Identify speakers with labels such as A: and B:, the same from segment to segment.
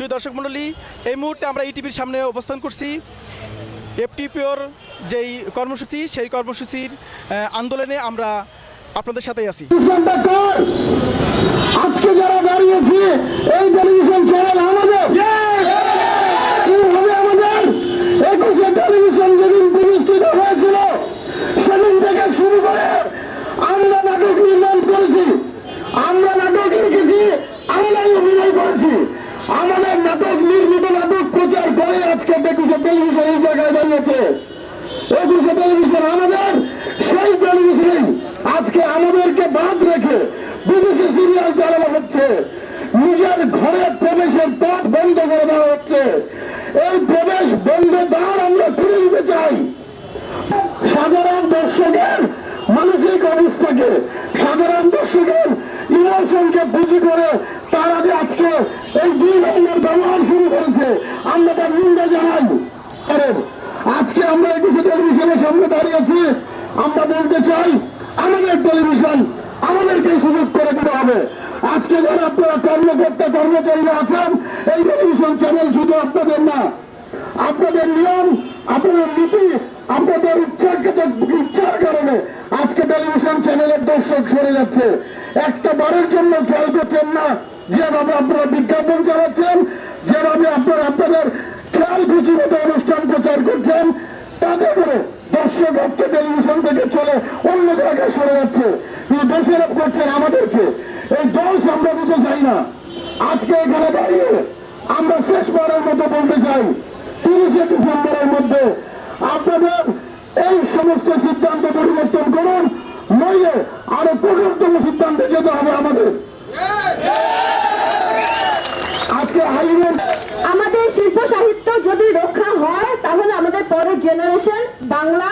A: সুই দর্শক মণ্ডলী, এই মুহূর্তে আমরা ইটিভির সামনে অবস্থান করছি। এফটিপিওর যেই কর্মসূচি, সেই কর্মসূচির আন্দোলনে আমরা আপনাদের সাথেই আছি।
B: আজকে যারা এই টেলিভিশন চ্যানেল আমাদের। আমাদের? একুশে টেলিভিশন যেদিন প্রতিষ্ঠিত হয়েছিল, সেদিন থেকে শুরু করে আমরা নাটক নির্মাণ করেছি। আমরা নাটক লিখেছি, আমরাই অভিনয় করেছি। আমাদের নাটক নির্মিত নাটক প্রচার করে আজকে একুশে টেলিভিশন এই জায়গায় দাঁড়িয়েছে। একুশে টেলিভিশন আমাদের, সেই টেলিভিশন আজকে আমাদেরকে বাদ রেখে বিদেশি সিরিয়াল চালানো হচ্ছে। নিজের ঘরে প্রবেশের পথ বন্ধ করে দেওয়া হচ্ছে। এই প্রবেশ বন্ধ দ্বার আমরা খুলে দিতে চাই। সাধারণ দর্শকের মানসিক অবস্থাকে, সাধারণ দর্শকের ইমোশনকে পুঁজি করে তারা যে আজকে এই দুই নম্বর ব্যবহার শুরু করেছে, আমরা তার নিন্দা জানাই। কারণ আজকে আমরা একুশে টেলিভিশনের সামনে দাঁড়িয়েছি আমরা বলতে চাই, আমাদের টেলিভিশন আমাদেরকে সুযোগ করে দিতে হবে। আজকে যারা আপনারা কর্মকর্তা, কর্মচারীরা আছেন, এই টেলিভিশন চ্যানেল শুধু আপনাদের না, আপনাদের নিয়ম, আপনাদের নীতি আপনাদের উচ্চারিত ইচ্ছার কারণে আজকে টেলিভিশন চ্যানেলের দর্শক সরে যাচ্ছে। একটা বারের জন্য খেয়াল করছেন না, যেভাবে আপনারা বিজ্ঞাপন চালাচ্ছেন, যেভাবে আপনারা আপনাদের খেয়াল খুশি মতো অনুষ্ঠান প্রচার করছেন তাতে করে দর্শক আজকে টেলিভিশন থেকে চলে অন্য জায়গায় সরে যাচ্ছে। কিন্তু দোষারোপ করছেন আমাদেরকে। এই দোষ আমরা দিতে চাই না। আজকে এখানে দাঁড়িয়ে আমরা শেষবারের মতো বলতে চাই, তিরিশে ডিসেম্বরের মধ্যে আপনাদের এই সমস্ত সিদ্ধান্ত পরিবর্তন করুন, নইলে আরও কঠোরতম সিদ্ধান্তে যেতে হবে আমাদের।
C: আমাদের শিল্প সাহিত্য যদি রক্ষা হয়, তাহলে আমাদের পরের জেনারেশন বাংলা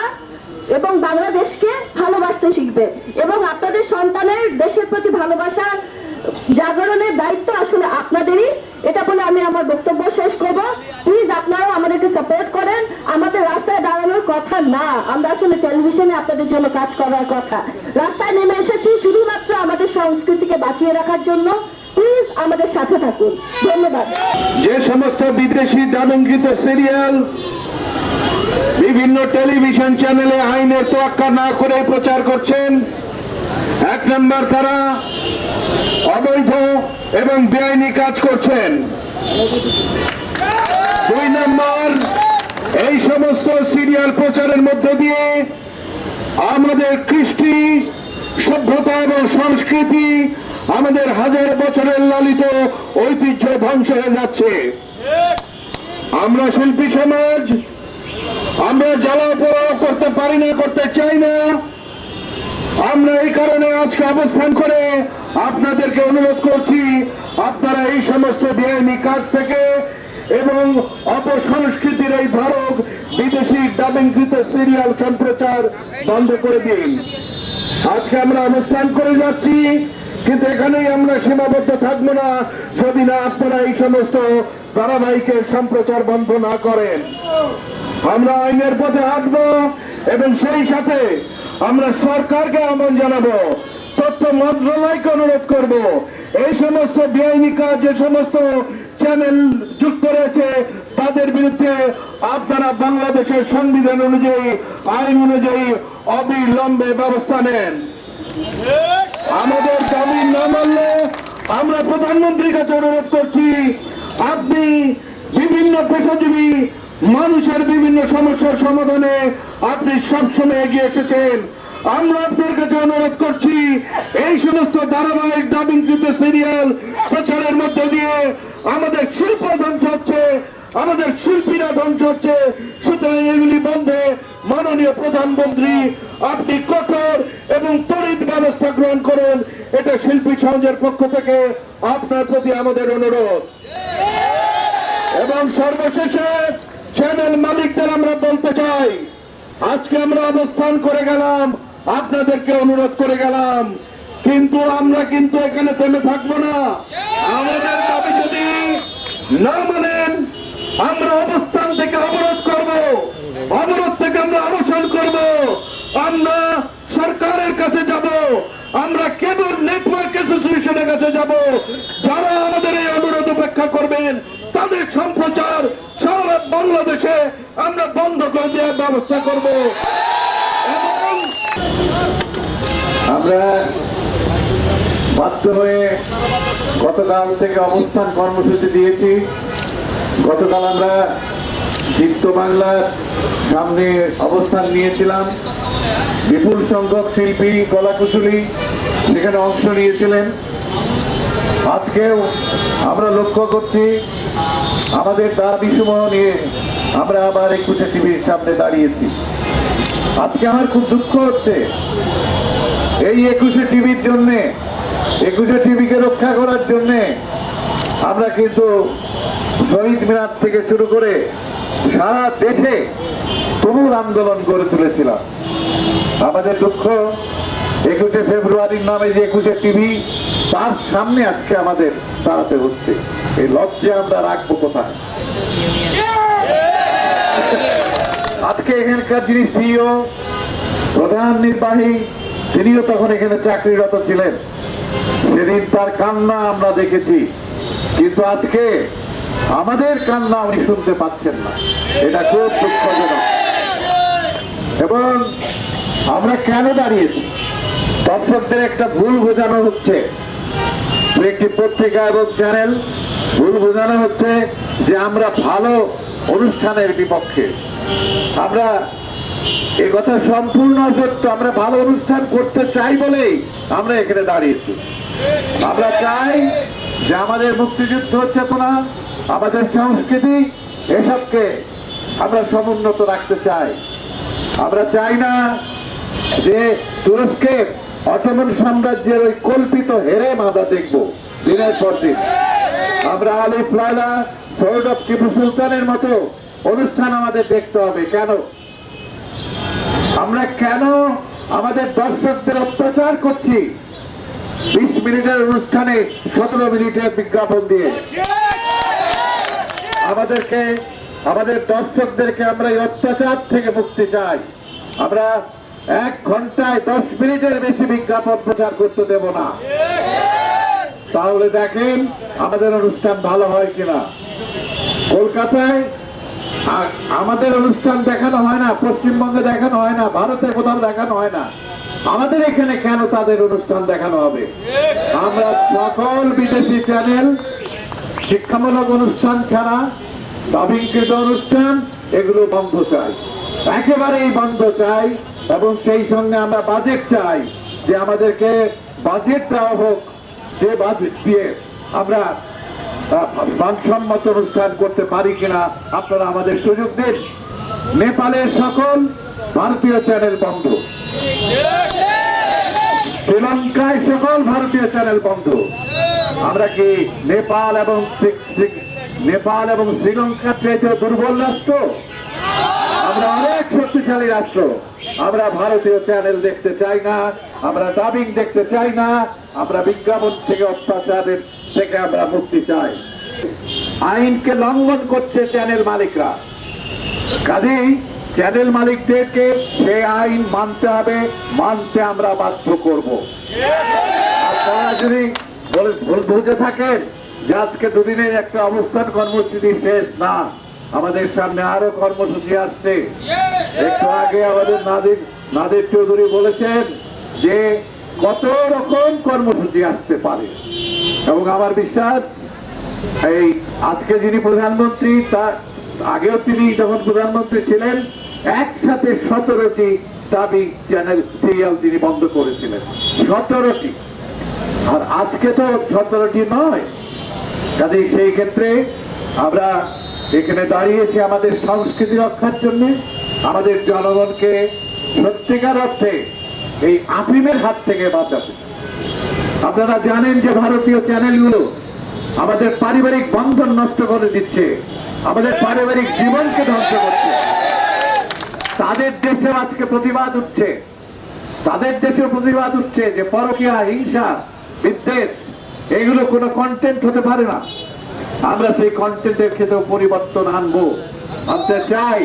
C: এবং বাংলাদেশকে ভালোবাসতে শিখবে। এবং আপনাদের সন্তানের দেশের প্রতি ভালোবাসা জাগরণের দায়িত্ব আসলে আপনাদেরই। এটা বলে আমি আমার বক্তব্য শেষ করব। আপনারাও আমাদেরকে সাপোর্ট করেন। আমাদের রাস্তায় দাঁড়ানোর কথা না। আমরা আসলে টেলিভিশনে আপনাদের জন্য কাজ করার কথা। রাস্তায় নেমে এসেছি শুধুমাত্র আমাদের সংস্কৃতিকে বাঁচিয়ে রাখার জন্য। প্লিজ আমাদের সাথে থাকুন। ধন্যবাদ।
B: যে সমস্ত বিদেশি দানঙ্কিত সিরিয়াল বিভিন্ন টেলিভিশন চ্যানেলে আইনের তোয়াক্কা না করে প্রচার করছেন, এক নম্বর তারা অবৈধ এবং বেআইনি কাজ করছেন। দুই নম্বর, এই সমস্ত সিরিয়াল প্রচারের মধ্য দিয়ে আমাদের কৃষ্টি, সভ্যতা এবং সংস্কৃতি আমাদের হাজার বছরের লালিত ঐতিহ্য ধ্বংস হয়ে যাচ্ছে। আমরা শিল্পী সমাজ, আমরা জ্বালা পোড়াও করতে পারি না, করতে চাই না। আমরা এই কারণে আজকে অবস্থান করে আপনাদেরকে অনুরোধ করছি, আপনারা এই সমস্ত বেআইনি কাজ থেকে এবং অপসংস্কৃতির এই ধারক বিদেশি ডাবিংকৃত সিরিয়াল সম্প্রচার বন্ধ করে দিন। আজকে আমরা অনুষ্ঠান করে যাচ্ছি, কিন্তু এখানেই আমরা সীমাবদ্ধ থাকব না। যদি না আপনারা এই সমস্ত ধারাবাহিকের সম্প্রচার বন্ধ না করেন, আমরা আইনের পথে হাঁটবো এবং সেই সাথে আমরা সরকারকে আহ্বান জানাব, তথ্য মন্ত্রণালয়কে অনুরোধ করব। এই সমস্ত বেআইনি কাজ যে সমস্ত চ্যানেল যুক্ত রয়েছে। তাদের বিরুদ্ধে আপনারা বাংলাদেশের সংবিধান অনুযায়ী, আইন অনুযায়ী অবিলম্বে ব্যবস্থা নেন। আমাদের দাবি না মানলে আমরা প্রধানমন্ত্রীর কাছে অনুরোধ করছি, আপনি বিভিন্ন পেশাজীবী মানুষের বিভিন্ন সমস্যার সমাধানে আপনি সবসময় এগিয়ে এসেছেন। আমরা আপনার কাছে অনুরোধ করছি, এই সমস্ত ধারাবাহিক দাবিকৃত সিরিয়াল প্রচারের মধ্যে দিয়ে আমাদের শিল্প ধ্বংস হচ্ছে, আমাদের শিল্পীরা ধ্বংস হচ্ছে। সুতরাং এগুলি বন্ধে মাননীয় প্রধানমন্ত্রী, আপনি কঠোর এবং তড়িৎ ব্যবস্থা গ্রহণ করুন। এটা শিল্পী সমাজের পক্ষ থেকে আপনার প্রতি আমাদের অনুরোধ। এবং সর্বশেষে চ্যানেল মালিকদের আমরা বলতে চাই, আজকে আমরা অবস্থান করে গেলাম আপনাদেরকে অনুরোধ করে গেলাম, কিন্তু আমরা কিন্তু এখানে থেমে থাকব না। আমাদের দাবি যদি না মানেন, আমরা অবস্থান থেকে অবরোধ করব, অবরোধ থেকে আমরা অবসান করব। আমরা সরকারের কাছে যাব, আমরা কেবল নেটওয়ার্ক অ্যাসোসিয়েশনের কাছে যাব। যারা আমাদের এই অনুরোধ উপেক্ষা করবেন, তাদের সম্প্রচার সারা বাংলাদেশে আমরা বন্ধ করে দেওয়ার ব্যবস্থা করব।
D: আমরা বাধ্য হয়ে গতকাল থেকে অবস্থান কর্মসূচি দিয়েছি। গতকাল আমরা দীপ্ত বাংলার সামনে অবস্থান নিয়েছিলাম। বিপুল সংখ্যক শিল্পী, কলাকুশলী সেখানে অংশ নিয়েছিলেন। আজকেও আমরা লক্ষ্য করছি, আমাদের দাবি সমূহ নিয়ে আমরা আবার একুশে টিভির সামনে দাঁড়িয়েছি। আজকে আমার খুব দুঃখ হচ্ছে। এই একুশে টিভির জন্য, একুশে টিভিকে রক্ষা করার জন্য আমরা কিন্তু শহীদ মিনার থেকে শুরু করে সারা দেশে তুমুল আন্দোলন গড়ে তুলেছিলাম। আমাদের দুঃখ, একুশে ফেব্রুয়ারির নামে যে একুশে টিভি, তার সামনে আজকে আমাদের দাঁড়াতে হচ্ছে। এই লজ্জা আমরা রাখব কোথায় আজকে এখানকার যিনি সিইও, প্রধান নির্বাহী, তিনিও তখন এখানে চাকরিরত ছিলেন। সেদিন তার কান্না আমরা দেখেছি। কিন্তু আজকে আমাদের কান্না উনি শুনতে পাচ্ছেন না। এটা খুব দুঃখজনক। এবং আমরা কেন দাঁড়িয়েছি? দর্শকদের একটা ভুল বোঝানো হচ্ছে। একটি পত্রিকা এবং চ্যানেল ভুল বোঝানো হচ্ছে যে আমরা ভালো অনুষ্ঠানের বিপক্ষে। আমরা এ কথা সম্পূর্ণ সত্য। আমরা ভালো অনুষ্ঠান করতে চাই বলেই আমরা এখানে দাঁড়িয়েছি। আমরা চাই যে আমাদের মুক্তিযুদ্ধ চেতনা, আমাদের সংস্কৃতি, এসবকে আমরা সমুন্নত রাখতে চাই। আমরা চাই না যে তুরস্কের অটোমান সাম্রাজ্যের ওই কল্পিত হেরে আমরা দেখব দিনের পর দিন। আমরা আলিফ লাইলা অফ টিপু সুলতানের মতো অনুষ্ঠান আমাদের দেখতে হবে, কেন? আমরা কেন আমাদের দর্শকদের অত্যাচার করছি? বিশ মিনিটের অনুষ্ঠানে সতেরো মিনিটের বিজ্ঞাপন দিয়ে। আমাদেরকে, আমাদের দর্শকদেরকে আমরা এই অত্যাচার থেকে মুক্তি চাই। আমরা এক ঘন্টায় দশ মিনিটের বেশি বিজ্ঞাপন প্রচার করতে দেব না। তাহলে দেখেন, আমাদের অনুষ্ঠান ভালো হয় কিনা। কলকাতায় আমাদের অনুষ্ঠান দেখানো হয় না, পশ্চিমবঙ্গে দেখানো হয় না, ভারতে কোথাও দেখানো হয় না। আমাদের এখানে কেন তাদের অনুষ্ঠান দেখানো হবে? আমরা সকল বিদেশি চ্যানেল শিক্ষামূলক অনুষ্ঠান ছাড়া দাবিকৃত অনুষ্ঠান, এগুলো বন্ধ চাই। একেবারেই বন্ধ চাই এবং সেই সঙ্গে আমরা বাজেট চাই যে আমাদেরকে বাজেট দেওয়া হোক, যে বাজেট দিয়ে আমরা মানসম্মত অনুষ্ঠান করতে পারি কিনা আপনারা আমাদের সুযোগ দিন। নেপালের সকল ভারতীয় চ্যানেল বন্ধ। শ্রীলঙ্কায় সকল ভারতীয় চ্যানেল বন্ধ। আমরা কি নেপাল এবং নেপাল এবং শ্রীলঙ্কার চাইতে দুর্বল রাষ্ট্র? আমরা অনেক শক্তিশালী রাষ্ট্র। আমরা ভারতীয় চ্যানেল দেখতে চাই না, আমরা ডাবিং দেখতে চাই না, আমরা বিজ্ঞাপন থেকে অত্যাচারের থেকে আমরা মুক্তি চাই। আইনকে লঙ্ঘন করছে চ্যানেল মালিকরা। কাজেই চ্যানেল মালিকদেরকে সে আইন মানতে হবে, মানতে আমরা বাধ্য করব। আপনারা যদি ভুল বুঝে থাকেন যে আজকে দুদিনের একটা অবস্থান কর্মসূচি শেষ না আমাদের সামনে আরও কর্মসূচি আসছে। একটু আগে আমাদের নাদির নাদির চৌধুরী বলেছেন যে কত রকম কর্মসূচি আসতে পারে। এবং আমার বিশ্বাস এই আজকে যিনি প্রধানমন্ত্রী তার আগেও তিনি যখন প্রধানমন্ত্রী ছিলেন একসাথে সতেরোটি দাবি চ্যানেল সিরিয়াল তিনি বন্ধ করেছিলেন। সতেরোটি। আর আজকে তো সতেরোটি নয়। কাজে সেই ক্ষেত্রে আমরা এখানে দাঁড়িয়েছি আমাদের সংস্কৃতি রক্ষার জন্য, আমাদের জনগণকে সত্যিকার অর্থে এই আফিমের হাত থেকে বাঁচাতে। আপনারা জানেন যে ভারতীয় চ্যানেলগুলো আমাদের পারিবারিক বন্ধন নষ্ট করে দিচ্ছে, আমাদের পারিবারিক জীবনকে ধ্বংস করছে। তাদের দেশেও আজকে প্রতিবাদ উঠছে। তাদের দেশেও প্রতিবাদ উঠছে যে পরকীয়া, হিংসা, বিদ্বেষ, এগুলো কোনো কন্টেন্ট হতে পারে না। আমরা সেই কন্টেন্টের ক্ষেত্রেও পরিবর্তন আনব। আনতে চাই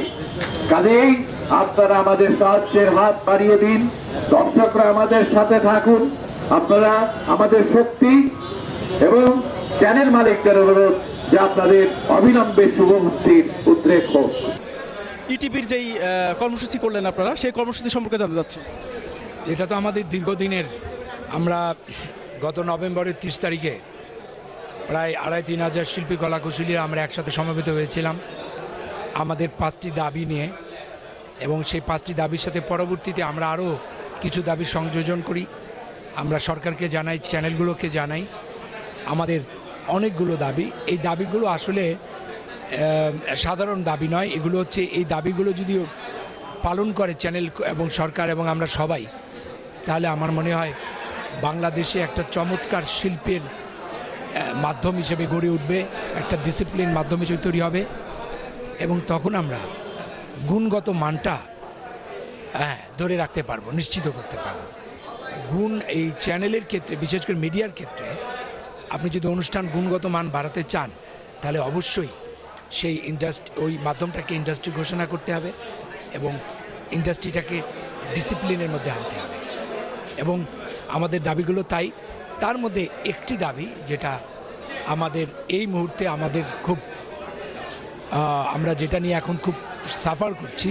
D: কাজেই আপনারা আমাদের সাহায্যের হাত বাড়িয়ে দিন দর্শকরা আমাদের সাথে থাকুন আপনারা আমাদের শক্তি এবং চ্যানেল মালিকদের অনুরোধ যে আপনাদের অবিলম্বে শুভমুক্তির উদ্রেক হোক।
A: ইটিভির যেই কর্মসূচি করলেন আপনারা সেই কর্মসূচি সম্পর্কে জানতে চাচ্ছি।
E: এটা তো আমাদের দীর্ঘদিনের আমরা গত নভেম্বরের তিরিশ তারিখে প্রায় আড়াই তিন হাজার শিল্পী কলাকুশলী আমরা একসাথে সমবেত হয়েছিলাম আমাদের পাঁচটি দাবি নিয়ে। এবং সেই পাঁচটি দাবির সাথে পরবর্তীতে আমরা আরও কিছু দাবি সংযোজন করি। আমরা সরকারকে জানাই, চ্যানেলগুলোকে জানাই। আমাদের অনেকগুলো দাবি। এই দাবিগুলো আসলে সাধারণ দাবি নয়। এগুলো হচ্ছে, এই দাবিগুলো যদিও পালন করে চ্যানেল এবং সরকার এবং আমরা সবাই, তাহলে আমার মনে হয় বাংলাদেশে একটা চমৎকার শিল্পের মাধ্যম হিসেবে গড়ে উঠবে, একটা ডিসিপ্লিন মাধ্যম হিসেবে তৈরি হবে। এবং তখন আমরা গুণগত মানটা হ্যাঁ ধরে রাখতে পারব, নিশ্চিত করতে পারব। গুণ এই চ্যানেলের ক্ষেত্রে, বিশেষ করে মিডিয়ার ক্ষেত্রে, আপনি যদি অনুষ্ঠান গুণগত মান বাড়াতে চান, তাহলে অবশ্যই সেই ইন্ডাস্ট্রি ওই মাধ্যমটাকে ইন্ডাস্ট্রি ঘোষণা করতে হবে এবং ইন্ডাস্ট্রিটাকে ডিসিপ্লিনের মধ্যে আনতে হবে। এবং আমাদের দাবিগুলো তাই তার মধ্যে একটি দাবি যেটা আমাদের এই মুহূর্তে আমাদের খুব আমরা যেটা নিয়ে এখন খুব সাফার করছি,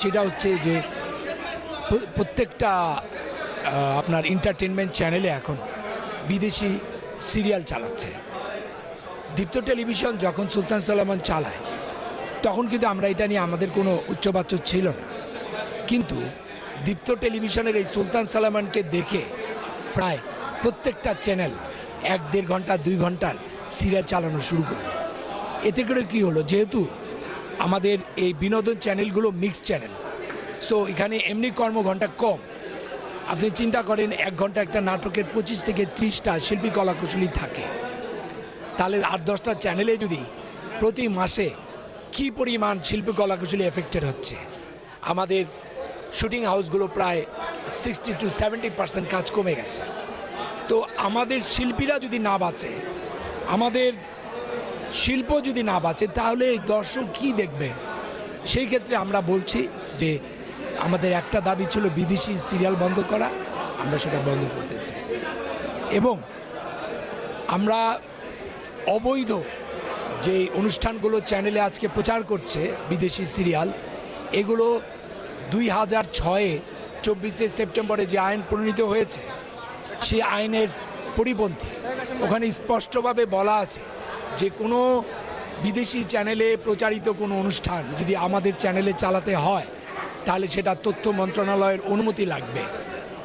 E: সেটা হচ্ছে যে প্রত্যেকটা আপনার এন্টারটেনমেন্ট চ্যানেলে এখন বিদেশি সিরিয়াল চালাচ্ছে। দীপ্ত টেলিভিশন যখন সুলতান সালামান চালায়, তখন কিন্তু আমরা এটা নিয়ে আমাদের কোনো উচ্চবাচ্য ছিল না। কিন্তু দীপ্ত টেলিভিশনের এই সুলতান সালামানকে দেখে প্রায় প্রত্যেকটা চ্যানেল এক দেড় ঘণ্টা, দুই ঘণ্টার সিরিয়াল চালানো শুরু করল। এতে করে কি হলো? যেহেতু আমাদের এই বিনোদন চ্যানেলগুলো মিক্স চ্যানেল সো এখানে এমনি কর্মঘণ্টা কম। আপনি চিন্তা করেন, এক ঘণ্টা একটা নাটকের পঁচিশ থেকে ত্রিশটা শিল্পী কলাকুশলী থাকে। তাহলে আট, দশটা চ্যানেলে যদি প্রতি মাসে কি পরিমাণ শিল্পী কলাকুশলী এফেক্টেড হচ্ছে? আমাদের শুটিং হাউসগুলো প্রায় সিক্সটি টু সেভেন্টি পার্সেন্ট কাজ কমে গেছে। তো আমাদের শিল্পীরা যদি না বাঁচে, আমাদের শিল্প যদি না বাঁচে, তাহলে এই দর্শক কী দেখবে? সেই ক্ষেত্রে আমরা বলছি যে আমাদের একটা দাবি ছিল বিদেশি সিরিয়াল বন্ধ করা, আমরা সেটা বন্ধ করতে চাই। এবং আমরা অবৈধ যে অনুষ্ঠানগুলো চ্যানেলে আজকে প্রচার করছে বিদেশি সিরিয়াল, এগুলো দুই হাজার ছয়ে, চব্বিশে সেপ্টেম্বরে যে আইন প্রণীত হয়েছে সেই আইনের পরিপন্থী। ওখানে স্পষ্টভাবে বলা আছে যে কোনো বিদেশি চ্যানেলে প্রচারিত কোনো অনুষ্ঠান যদি আমাদের চ্যানেলে চালাতে হয়, তাহলে সেটা তথ্য মন্ত্রণালয়ের অনুমতি লাগবে।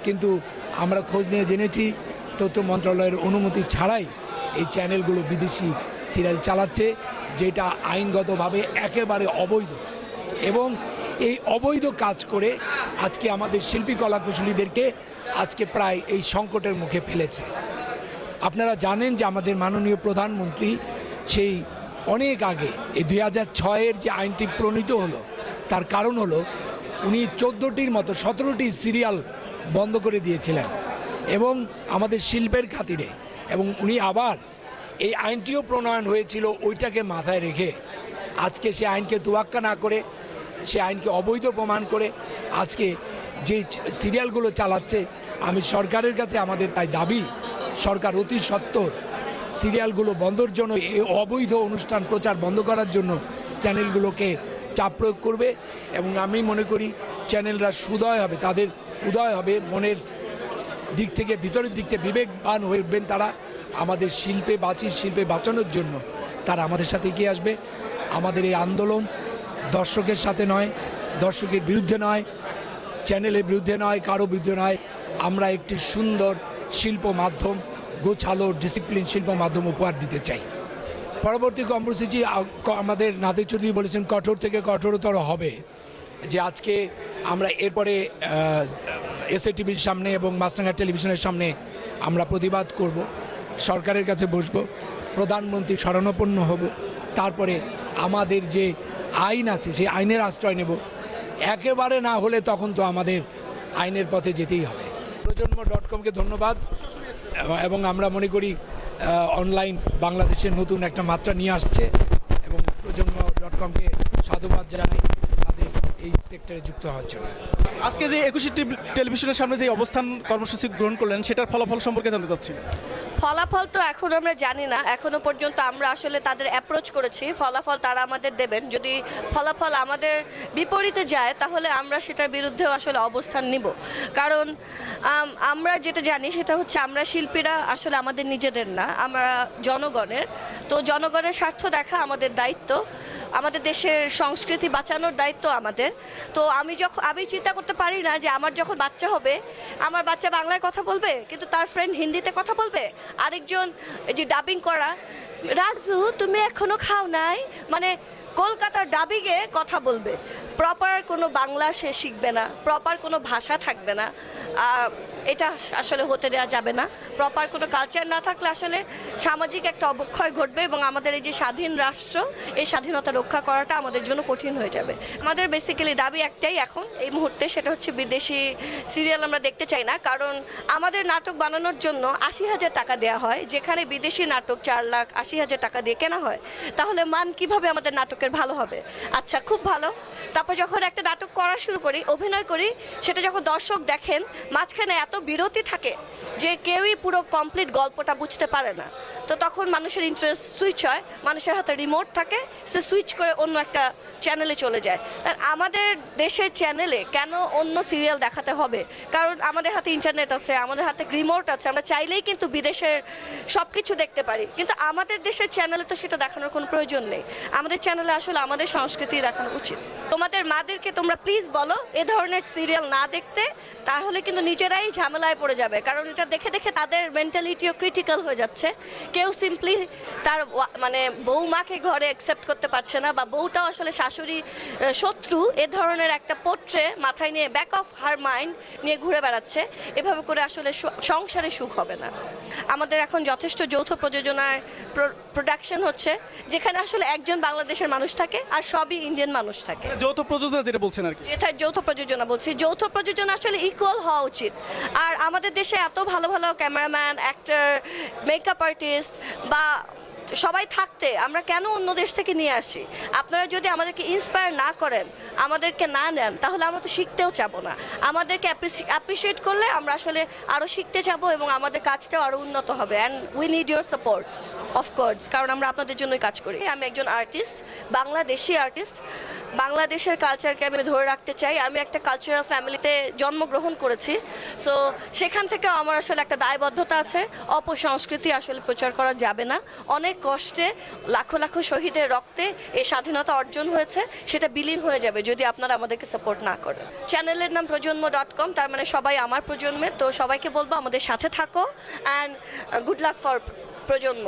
E: কিন্তু আমরা খোঁজ নিয়ে জেনেছি, তথ্য মন্ত্রণালয়ের অনুমতি ছাড়াই এই চ্যানেলগুলো বিদেশি সিরিয়াল চালাচ্ছে, যেটা আইনগতভাবে একেবারে অবৈধ। এবং এই অবৈধ কাজ করে আজকে আমাদের শিল্পী কলাকুশলীদেরকে আজকে প্রায় এই সংকটের মুখে ফেলেছে। আপনারা জানেন যে আমাদের মাননীয় প্রধানমন্ত্রী সেই অনেক আগে, এই দুই হাজার ছয়ের যে আইনটি প্রণীত হলো, তার কারণ হলো উনি চোদ্দোটির মতো, সতেরোটি সিরিয়াল বন্ধ করে দিয়েছিলেন এবং আমাদের শিল্পের খাতিরে এবং উনি আবার এই আইনটিও প্রণয়ন হয়েছিল ওইটাকে মাথায় রেখে আজকে সে আইনকে তোয়াক্কা না করে, সে আইনকে অবৈধ প্রমাণ করে আজকে যে সিরিয়ালগুলো চালাচ্ছে আমি সরকারের কাছে আমাদের তাই দাবি, সরকার অতি সত্বর সিরিয়ালগুলো বন্ধর জন্য এই অবৈধ অনুষ্ঠান প্রচার বন্ধ করার জন্য চ্যানেলগুলোকে চাপ প্রয়োগ করবে এবং আমি মনে করি চ্যানেলরা সুদয় হবে, তাদের উদয় হবে, মনের দিক থেকে, ভিতরের দিক থেকে বিবেকবান হয়ে উঠবেন তারা। আমাদের শিল্পে বাঁচি, শিল্পে বাঁচানোর জন্য তারা আমাদের সাথে এগিয়ে আসবে। আমাদের এই আন্দোলন দর্শকের সাথে নয়, দর্শকের বিরুদ্ধে নয়, চ্যানেলের বিরুদ্ধে নয়, কারও বিরুদ্ধে নয়। আমরা একটি সুন্দর শিল্প মাধ্যম, গোছালো ডিসিপ্লিন শিল্প মাধ্যম উপহার দিতে চাই। পরবর্তী কর্মসূচি আমাদের নাদের চৌধুরী বলেছেন, কঠোর থেকে কঠোরতর হবে। যে আজকে আমরা এরপরে এসএ টিভির সামনে এবং মাছরাঙ্গা টেলিভিশনের সামনে আমরা প্রতিবাদ করব, সরকারের কাছে বসব, প্রধানমন্ত্রী শরণাপন্ন হব, তারপরে আমাদের যে আইন আছে, সেই আইনের আশ্রয় নেব। একেবারে না হলে তখন তো আমাদের আইনের পথে যেতেই হবে। প্রজন্ম ডট কমকে ধন্যবাদ। এবং- আমরা মনে করি অনলাইন বাংলাদেশের নতুন একটা মাত্রা নিয়ে আসছে এবং প্রজন্ম ডট কমকে সাধুবাদ জানাই তাদের এই সেক্টরে যুক্ত হওয়ার জন্য।
A: আজকে যে একুশে টেলিভিশনের সামনে যে অবস্থান কর্মসূচি গ্রহণ করলেন, সেটার ফলাফল সম্পর্কে জানতে চাচ্ছি।
F: ফলাফল তো এখন আমরা জানি না। এখনও পর্যন্ত আমরা আসলে তাদের অ্যাপ্রোচ করেছি। ফলাফল তারা আমাদের দেবেন। যদি ফলাফল আমাদের বিপরীতে যায়, তাহলে আমরা সেটার বিরুদ্ধেও আসলে অবস্থান নিব। কারণ আমরা যেটা জানি সেটা হচ্ছে আমরা শিল্পীরা আসলে আমাদের নিজেদের না, আমরা জনগণের। তো জনগণের স্বার্থ দেখা আমাদের দায়িত্ব। আমাদের দেশের সংস্কৃতি বাঁচানোর দায়িত্ব আমাদের। তো আমি যখন আমি চিন্তা করতে পারি না যে আমার যখন বাচ্চা হবে, আমার বাচ্চা বাংলায় কথা বলবে, কিন্তু তার ফ্রেন্ড হিন্দিতে কথা বলবে? আরেকজন যে ডাবিং করা, রাজু, তুমি এখনও খাও নাই? মানে কলকাতার ডাবিংয়ে কথা বলবে। প্রপার কোনো বাংলা সে শিখবে না প্রপার কোনো ভাষা থাকবে না। এটা আসলে হতে দেওয়া যাবে না। প্রপার কোনো কালচার না থাকলে আসলে সামাজিক একটা অবক্ষয় ঘটবে এবং আমাদের এই যে স্বাধীন রাষ্ট্র, এই স্বাধীনতা রক্ষা করাটা আমাদের জন্য কঠিন হয়ে যাবে। আমাদের বেসিক্যালি দাবি একটাই এখন এই মুহূর্তে, সেটা হচ্ছে বিদেশি সিরিয়াল আমরা দেখতে চাই না। কারণ আমাদের নাটক বানানোর জন্য আশি হাজার টাকা দেওয়া হয়। যেখানে বিদেশি নাটক চার লাখ আশি হাজার টাকা দিয়ে কেনা হয়। তাহলে মান কীভাবে আমাদের নাটকের ভালো হবে? আচ্ছা খুব ভালো। তারপর যখন একটা নাটক করা শুরু করি, অভিনয় করি, সেটা যখন দর্শক দেখেন, মাঝখানে এত বিরতি থাকে যে কেউই পুরো কমপ্লিট গল্পটা বুঝতে পারে না। তো তখন মানুষের ইন্টারেস্ট সুইচ হয়, মানুষের হাতে রিমোট থাকে, সে সুইচ করে অন্য একটা চ্যানেলে চলে যায়। আর আমাদের দেশের চ্যানেলে কেন অন্য সিরিয়াল দেখাতে হবে? কারণ আমাদের হাতে ইন্টারনেট আছে, আমাদের হাতে রিমোট আছে, আমরা চাইলেই কিন্তু বিদেশের সব কিছু দেখতে পারি। কিন্তু আমাদের দেশের চ্যানেলে তো সেটা দেখানোর কোনো প্রয়োজন নেই। আমাদের চ্যানেলে আসলে আমাদের সংস্কৃতি দেখানো উচিত। তোমাদের মাদেরকে তোমরা প্লিজ বলো, এ ধরনের সিরিয়াল না দেখতে, তাহলে কিন্তু নিজেরাই ঝামেলায় পড়ে যাবে। কারণ এটা দেখে দেখে তাদের মেন্টালিটিও ক্রিটিক্যাল হয়ে যাচ্ছে। কেউ সিম্পলি তার মানে বৌমাকে ঘরে অ্যাকসেপ্ট করতে পারছে না বা বউটাও আসলে শাশুড়ি শত্রু এ ধরনের একটা পোট্রে মাথায় নিয়ে ব্যাক অফ হার মাইন্ড নিয়ে ঘুরে বেড়াচ্ছে। এভাবে করে আসলে সংসারে সুখ হবে না। আমাদের এখন যথেষ্ট যৌথ প্রযোজনার প্রোডাকশন হচ্ছে যেখানে আসলে একজন বাংলাদেশের মানুষ থাকে আর সবই ইন্ডিয়ান মানুষ থাকে।
A: যৌথ প্রযোজনা যেটা বলছেন আর কি।
F: যৌথ প্রযোজনা বলছি। যৌথ প্রযোজনা আসলে ইকুয়াল হওয়া উচিত। আর আমাদের দেশে এত ভালো ভালো ক্যামেরাম্যান অ্যাক্টর মেকআপ আর্টিস্ট বা সবাই থাকতে আমরা কেন অন্য দেশ থেকে নিয়ে আসি? আপনারা যদি আমাদেরকে ইন্সপায়ার না করেন, আমাদেরকে না নেন, তাহলে আমরা তো শিখতেও চাবো না। আমাদেরকে অ্যাপ্রিসিয়েট করলে আমরা আসলে আরও শিখতে যাব এবং আমাদের কাজটাও আরও উন্নত হবে। And we need your support of course কারণ আমরা আপনাদের জন্যই কাজ করি। আমি একজন আর্টিস্ট বাংলাদেশি আর্টিস্ট বাংলাদেশের কালচারকে আমি ধরে রাখতে চাই। আমি একটা কালচারাল ফ্যামিলিতে জন্মগ্রহণ করেছি। সো সেখান থেকে আমার আসলে একটা দায়বদ্ধতা আছে। অপসংস্কৃতি আসলে প্রচার করা যাবে না। অনেক কষ্টে, লাখো লাখো শহীদের রক্তে এই স্বাধীনতা অর্জন হয়েছে, সেটা বিলীন হয়ে যাবে যদি আপনারা আমাদেরকে সাপোর্ট না করেন। চ্যানেলের নাম প্রজন্ম ডট কম তার মানে সবাই আমার প্রজন্মের, তো সবাইকে বলব আমাদের সাথে থাকো অ্যান্ড গুড লাক ফর প্রজন্ম।